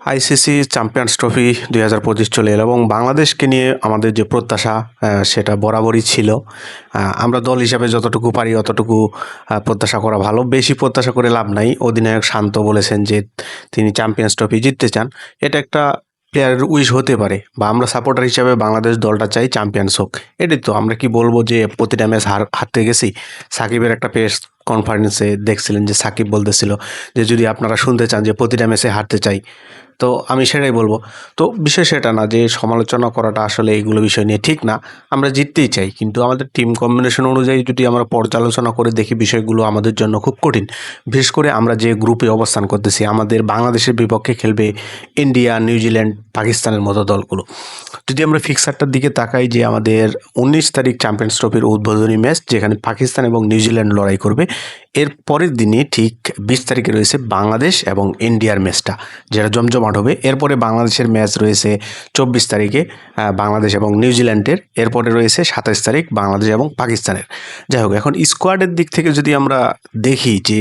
ICC champions trophy দুই হাজার পঁচিশ চলে এলো এবং বাংলাদেশকে নিয়ে আমাদের যে প্রত্যাশা সেটা বরাবরই ছিল। আমরা দল হিসাবে যতটুকু পারি অতটুকু প্রত্যাশা করা ভালো। বেশি প্রত্যাশা করে লাভ নাই। অধিনায়ক শান্ত বলেছেন যে তিনি চ্যাম্পিয়ন্স ট্রফি জিততে চান। এটা একটা প্লেয়ারের উইশ হতে পারে বা আমরা সাপোর্টার হিসাবে বাংলাদেশ দলটা চাই চ্যাম্পিয়ন্স হোক। এটাই তো। আমরা কি বলব যে প্রতিটা ম্যাচ হার, হারতে গেছি? সাকিবের একটা প্রেস কনফারেন্সে দেখছিলেন যে সাকিব বলতেছিল যে যদি আপনারা শুনতে চান যে প্রতিটা ম্যাচে হারতে চাই তো আমি সেটাই বলব। তো বিষয় সেটা না যে সমালোচনা করাটা আসলে এইগুলো বিষয় নিয়ে ঠিক না, আমরা জিততেই চাই। কিন্তু আমাদের টিম কম্বিনেশন অনুযায়ী যদি আমরা পর্যালোচনা করে দেখি বিষয়গুলো আমাদের জন্য খুব কঠিন। বিশেষ করে আমরা যে গ্রুপে অবস্থান করতেছি, আমাদের বাংলাদেশের বিপক্ষে খেলবে ইন্ডিয়া নিউজিল্যান্ড পাকিস্তানের মতো দলগুলো। যদি আমরা ফিক্সারটার দিকে তাকাই যে আমাদের উনিশ তারিখ চ্যাম্পিয়ন্স ট্রফির উদ্বোধনী ম্যাচ যেখানে পাকিস্তান এবং নিউজিল্যান্ড লড়াই করবে এর পরের দিনে ঠিক বিশ তারিখে রয়েছে বাংলাদেশ এবং ইন্ডিয়ার ম্যাচটা, যেটা জমজমাট হবে। এরপরে বাংলাদেশের ম্যাচ রয়েছে চব্বিশ তারিখে বাংলাদেশ এবং নিউজিল্যান্ডের এরপরে রয়েছে সাতাশ তারিখ বাংলাদেশ এবং পাকিস্তানের। যাই হোক, এখন স্কোয়াডের দিক থেকে যদি আমরা দেখি যে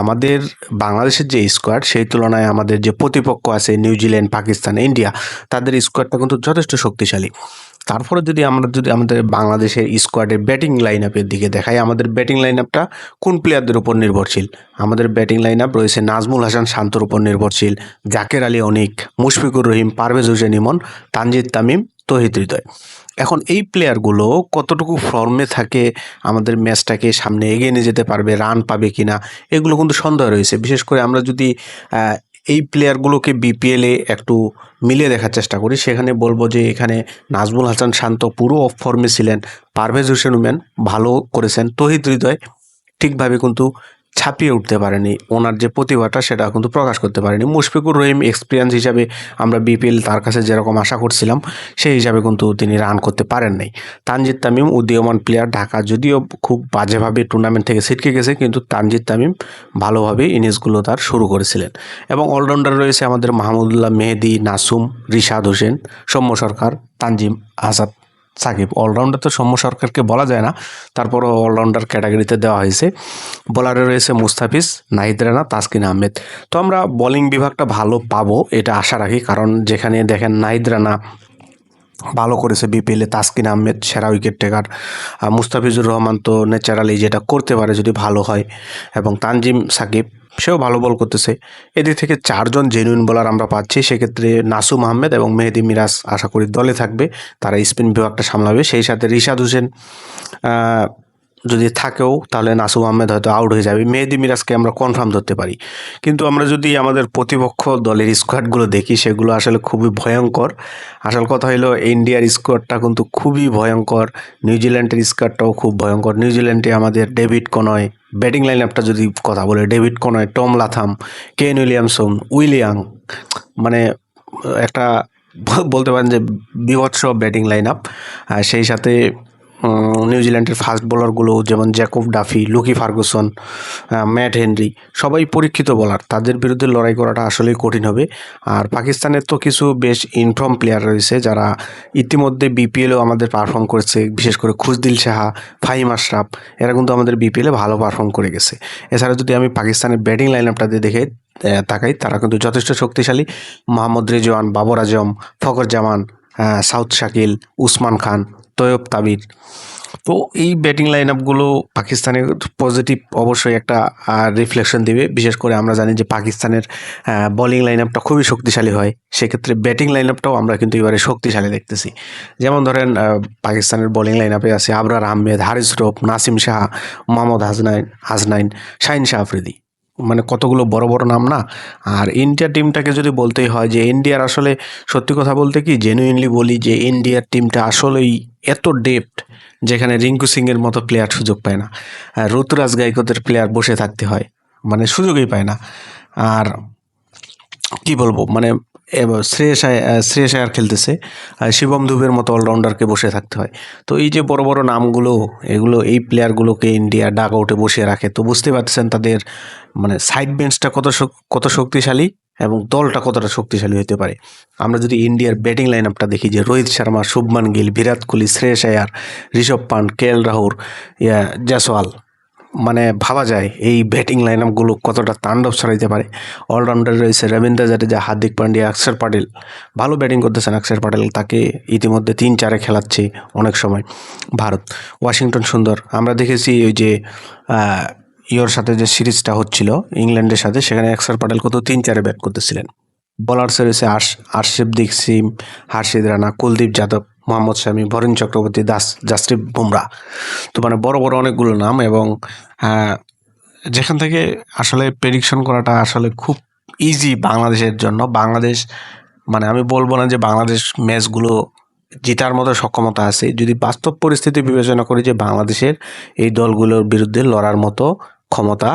আমাদের বাংলাদেশের যে স্কোয়াড, সেই তুলনায় আমাদের যে প্রতিপক্ষ আছে নিউজিল্যান্ড পাকিস্তান, ইন্ডিয়া, তাদের স্কোয়াডটা কিন্তু যথেষ্ট শক্তিশালী। তারপরে যদি আমরা যদি আমাদের বাংলাদেশের স্কোয়াডের ব্যাটিং লাইন আপের দিকে দেখাই, আমাদের ব্যাটিং লাইন আপটা কোন প্লেয়ারদের উপর নির্ভরশীল? আমাদের ব্যাটিং লাইন আপ রয়েছে নাজমুল হাসান শান্তর উপর নির্ভরশীল, জাকের আলী অনিক, মুশফিকুর রহিম, পারভেজ হোসেন ইমন, তানজিদ তামিম, তহিদ হৃদয়। এখন এই প্লেয়ারগুলো কতটুকু ফর্মে থাকে, আমাদের ম্যাচটাকে সামনে এগিয়ে নিয়ে যেতে পারবে, রান পাবে কিনা, এগুলো কিন্তু সন্দেহ রয়েছে। বিশেষ করে আমরা যদি এই প্লেয়ারগুলোকে বিপিএলে একটু মিলে দেখার চেষ্টা করি। সেখানে বলব যে এখানে নাজমুল হাসান শান্ত পুরো অফ ফর্মে ছিলেন। পারভেজ হোসেন উমেন ভালো করেছেন। তহিদ হৃদয় ঠিকভাবে কিন্তু ছাপিয়ে উঠতে পারেনি। ওনার যে প্রতিভাটা সেটা কিন্তু প্রকাশ করতে পারেনি। মুশফিকুর রহিম এক্সপিরিয়েন্স হিসাবে আমরা বিপিএল তার কাছে যেরকম আশা করছিলাম, সেই হিসাবে কিন্তু তিনি রান করতে পারেন নাই। তানজিদ তামিম উদীয়মান প্লেয়ার ঢাকা যদিও খুব বাজেভাবে টুর্নামেন্ট থেকে ছিটকে গেছে, কিন্তু তানজিদ তামিম ভালোভাবে ইনিংসগুলো তার শুরু করেছিলেন। এবং অলরাউন্ডার রয়েছে আমাদের মাহমুদুল্লাহ মেহেদি, নাসুম, রিশাদ হোসেন, সৌম্য সরকার, তানজিম আজাদ। সাকিব। অলরাউন্ডার তো সৌম্য সরকারকে বলা যায় না। তারপরও অলরাউন্ডার ক্যাটাগরিতে দেওয়া হয়েছে। বোলারে রয়েছে মুস্তাফিজ, নাহিদ রানা, তাসকিন আহমেদ। তো আমরা বোলিং বিভাগটা ভালো পাবো, এটা আশা রাখি। কারণ যেখানে দেখেন নাহিদ রানা ভালো করেছে বিপিএলে তাসকিন আহমেদ সেরা উইকেট টেকার মুস্তাফিজুর রহমান তো ন্যাচারালি যেটা করতে পারে যদি ভালো হয়। এবং তানজিম সাকিব সেও ভালো বল করতেছে। এদিক থেকে চারজন জেনুইন বোলার আমরা পাচ্ছি। সেক্ষেত্রে নাসুম আহমেদ এবং মেহেদি মিরাজ আশা করি দলে থাকবে। তারা স্পিন বিভাগটা সামলাবে। সেই সাথে রিশাদ হোসেন যদি থাকেও, তাহলে নাসুম আহমেদ হয়তো আউট হয়ে যাবে। মেহেদি মিরাজকে আমরা কনফার্ম ধরতে পারি। কিন্তু আমরা যদি আমাদের প্রতিপক্ষ দলের স্কোয়াডগুলো দেখি, সেগুলো আসলে খুবই ভয়ঙ্কর। আসল কথা হলো ইন্ডিয়ার স্কোয়াডটা কিন্তু খুবই ভয়ঙ্কর। নিউজিল্যান্ডের স্কোয়াডটাও খুব ভয়ঙ্কর। নিউজিল্যান্ডে আমাদের ডেভিড কনয় ব্যাটিং লাইন আপটা যদি কথা বলে David Conway Tom Latham Kane Williamson উইলিয়াং মানে একটা বলতে পারেন যে বিভৎস ব্যাটিং লাইন আপ সেই সাথে নিউজিল্যান্ডের ফাস্ট বোলারগুলো যেমন Jacob Duffy Lockie Ferguson Matt Henry সবাই পরীক্ষিত বোলার তাদের বিরুদ্ধে লড়াই করাটা আসলেই কঠিন হবে। আর পাকিস্তানের তো কিছু বেশ ইনফর্ম প্লেয়ার রয়েছে যারা ইতিমধ্যে বিপিএলেও আমাদের পারফর্ম করেছে, বিশেষ করে খুশদিল সাহা, ফাহিম আশরাফ, এরা কিন্তু আমাদের বিপিএলে ভালো পারফর্ম করে গেছে। এছাড়া যদি আমি পাকিস্তানের ব্যাটিং লাইন আপটাতে দেখে তাকাই, তারা কিন্তু যথেষ্ট শক্তিশালী। মোহাম্মদ রেজওয়ান, বাবর আজম, ফখর জামান সাউথ শাকিল, উসমান খান তৈয়ব তাবির। তো এই ব্যাটিং লাইন আপগুলো পাকিস্তানের পজিটিভ অবশ্যই একটা রিফ্লেকশন দেবে। বিশেষ করে আমরা জানি যে পাকিস্তানের বোলিং লাইন আপটা খুবই শক্তিশালী হয়। সেক্ষেত্রে ব্যাটিং লাইন আপটাও আমরা কিন্তু এবারে শক্তিশালী দেখতেছি। যেমন ধরেন পাকিস্তানের বোলিং লাইন আপে আছে আবরার আহমেদ, হারিস রোপ নাসিম শাহ, মোহাম্মদ হাজনাইন হাজনাইন, শাহিন শাহ আফ্রিদি। মানে কতগুলো বড় বড় নাম না? আর ইন্ডিয়া টিমটাকে যদি বলতেই হয় যে ইন্ডিয়ার আসলে সত্যি কথা বলতে কি জেনুইনলি বলি যে ইন্ডিয়ার টিমটা আসলেই এত ডেপথ যেখানে রিঙ্কু সিংয়ের মতো প্লেয়ার সুযোগ পায় না। ঋতুরাজ গায়কদের প্লেয়ার বসে থাকতে হয় মানে সুযোগই পায় না। আর কি বলব মানে এব- শ্রেয়স শ্রেয়স আয়ার খেলতেছে। আর শিবম দুবের মতো অলরাউন্ডারকে বসে থাকতে হয়। তো এই যে বড় বড় নামগুলো, এগুলো এই প্লেয়ারগুলোকে ইন্ডিয়া ডাক আউটে বসিয়ে রাখে। তো বুঝতে পারছেন তাদের মানে সাইড বেঞ্চটা কত কত শক্তিশালী এবং দলটা কতটা শক্তিশালী হতে পারে। আমরা যদি ইন্ডিয়ার ব্যাটিং লাইন আপটা দেখি যে রোহিত শর্মা, শুভমান গিল, বিরাট কোহলি শ্রেয়স আয়ার ঋষভ পান্ট, কে এল রাহুল, ইয়া, জয়সওয়াল মানে ভাবা যায় এই ব্যাটিং লাইন আপগুলো কতটা তাণ্ডব ছড়াইতে পারে। অলরাউন্ডার রয়েছে রবীন্দ্র জাডেজা, হার্দিক পান্ডিয়া, অক্ষর পাটেল। ভালো ব্যাটিং করতেছেন অক্ষর পাটেল, তাকে ইতিমধ্যে তিন চারে খেলাচ্ছে অনেক সময় ভারত। ওয়াশিংটন সুন্দর, আমরা দেখেছি ওই যে ইয়োর সাথে যে সিরিজটা হচ্ছিল, ইংল্যান্ডের সাথে, সেখানে অক্ষর পাটেল কত তিন চারে ব্যাট করতেছিলেন। বোলার্স রয়েছে আশ আরশিপদীপ সিং হার্ষিদ রানা, কুলদীপ যাদব মোহাম্মদ শামী ভরেন চক্রবর্তী, দাস, জাসপ্রীত বুমরা। তো মানে বড় বড় অনেকগুলো নাম এবং যেখান থেকে আসলে প্রেডিকশন করাটা আসলে খুব ইজি বাংলাদেশের জন্য। বাংলাদেশ মানে আমি বলব না যে বাংলাদেশ ম্যাচগুলো জেতার মতো সক্ষমতা আছে। যদি বাস্তব পরিস্থিতি বিবেচনা করি যে বাংলাদেশের এই দলগুলোর বিরুদ্ধে লড়ার মতো ক্ষমতা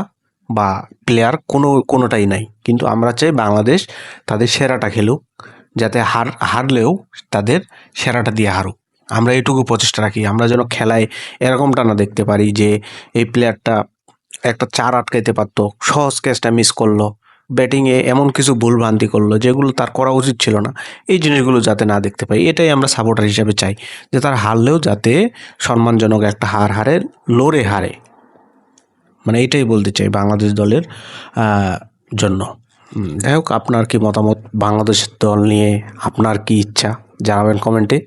বা প্লেয়ার কোনো, কোনোটাই নাই। কিন্তু আমরা চাই বাংলাদেশ তাদের সেরাটা খেলুক। যাতে হার, হারলেও তাদের সেরাটা দিয়ে হারুক। আমরা এটুকু প্রচেষ্টা রাখি, আমরা যেন খেলায় এরকমটা না দেখতে পারি যে এই প্লেয়ারটা একটা চার আটকাইতে পারতো, সহজ ক্যাচটা মিস করল ব্যাটিংয়ে এমন কিছু ভুলভ্রান্তি করল যেগুলো তার করা উচিত ছিল না। এই জিনিসগুলো যাতে না দেখতে পাই, এটাই আমরা সাপোর্টার হিসাবে চাই যে তার হারলেও যাতে সম্মানজনক একটা হার হারে, লড়ে হারে। মানে এটাই বলতে চাই বাংলাদেশ দলের জন্য। যাই হোক আপনার কি মতামত? বাংলাদেশের দল নিয়ে আপনার কি ইচ্ছা? জানাবেন কমেন্টে।